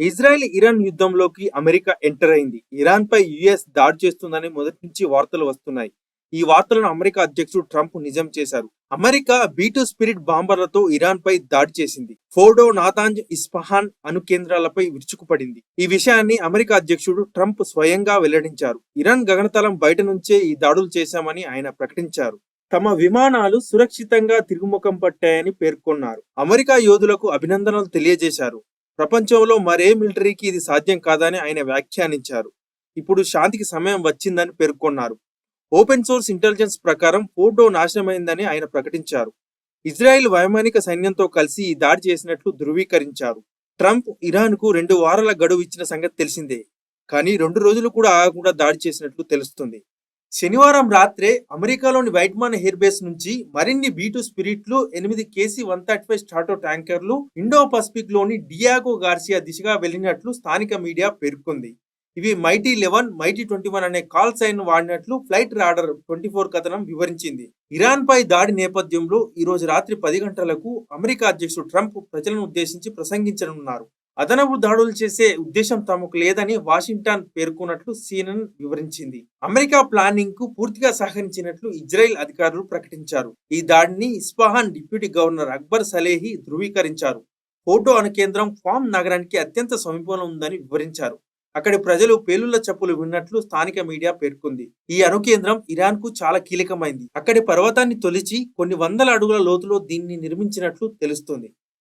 Israel Iran యుద్ధంలోకి America enter అయింది. Iran పై యుఎస్ దాడి చేస్తుందని మొదటి నుంచి వార్తలు వస్తున్నాయి. ఈ వార్తలను అమెరికా అధ్యక్షుడు ట్రంప్ నిజం చేశారు. అమెరికా బీటు స్పిరిట్ బాంబర్లతో ఇరాన్ పై దాడి చేసింది. ఫోర్డో నాతాంజ్ ఇస్ఫహాన్ అణు కేంద్రాలపై విరుచుకుపడింది. ఈ విషయాన్ని అమెరికా అధ్యక్షుడు ట్రంప్ స్వయంగా వెల్లడించారు. ఇరాన్ గగనతలం బయట నుంచే ఈ దాడులు చేశామని ఆయన ప్రకటించారు. తమ విమానాలు సురక్షితంగా తిరుగుముఖం పట్టాయని పేర్కొన్నారు. అమెరికా యోధులకు అభినందనలు తెలియజేశారు. ప్రపంచంలో మరే మిలిటరీకి ఇది సాధ్యం కాదని ఆయన వ్యాఖ్యానించారు. ఇప్పుడు శాంతికి సమయం వచ్చిందని పేర్కొన్నారు. ఓపెన్ సోర్స్ ఇంటెలిజెన్స్ ప్రకారం ఫోటో నాశనమైందని ఆయన ప్రకటించారు. ఇజ్రాయెల్ వైమానిక సైన్యంతో కలిసి ఈ దాడి చేసినట్లు ధృవీకరించారు. ట్రంప్ ఇరాన్కు రెండు వారాల గడువు ఇచ్చిన సంగతి తెలిసిందే. కానీ రెండు రోజులు కూడా ఆగకుండా దాడి చేసినట్లు తెలుస్తుంది. శనివారం రాత్రే అమెరికాలోని వైట్మాన్ ఎయిర్ బేస్ నుంచి మరిన్ని బీటు స్పిరిట్లు ఎనిమిది K C one thirty five స్టార్టో ట్యాంకర్లు ఇండో పసిఫిక్లోని డియాగో గార్సియా దిశగా వెళ్ళినట్లు స్థానిక మీడియా పేర్కొంది. ఇవి mighty eleven mighty twenty one అనే కాల్ సైన్ వాడినట్లు ఫ్లైట్ రాడర్ ట్వంటీ ఫోర్ కథనం వివరించింది. ఇరాన్ పై దాడి నేపథ్యంలో ఈ రోజు రాత్రి పది గంటలకు అమెరికా అధ్యక్షుడు ట్రంప్ ప్రజలను ఉద్దేశించి ప్రసంగించనున్నారు. అదనపు దాడులు చేసే ఉద్దేశం తమకు లేదని వాషింగ్టన్ పేర్కొన్నట్లు సీనన్ వివరించింది. అమెరికా ప్లానింగ్కు పూర్తిగా సహకరించినట్లు ఇజ్రాయెల్ అధికారులు ప్రకటించారు. ఈ దాడిని Isfahan deputy governor Akbar Salehi ధృవీకరించారు. ఫోటో అను కేంద్రం ఫామ్ నగరానికి అత్యంత సమీపంలో ఉందని వివరించారు. అక్కడి ప్రజలు పేలుళ్ళ చెప్పులు విన్నట్లు స్థానిక మీడియా పేర్కొంది. ఈ అణు కేంద్రం ఇరాన్కు చాలా కీలకమైంది. అక్కడి పర్వతాన్ని తొలిచి కొన్ని వందల అడుగుల లోతులో దీన్ని నిర్మించినట్లు తెలుస్తుంది.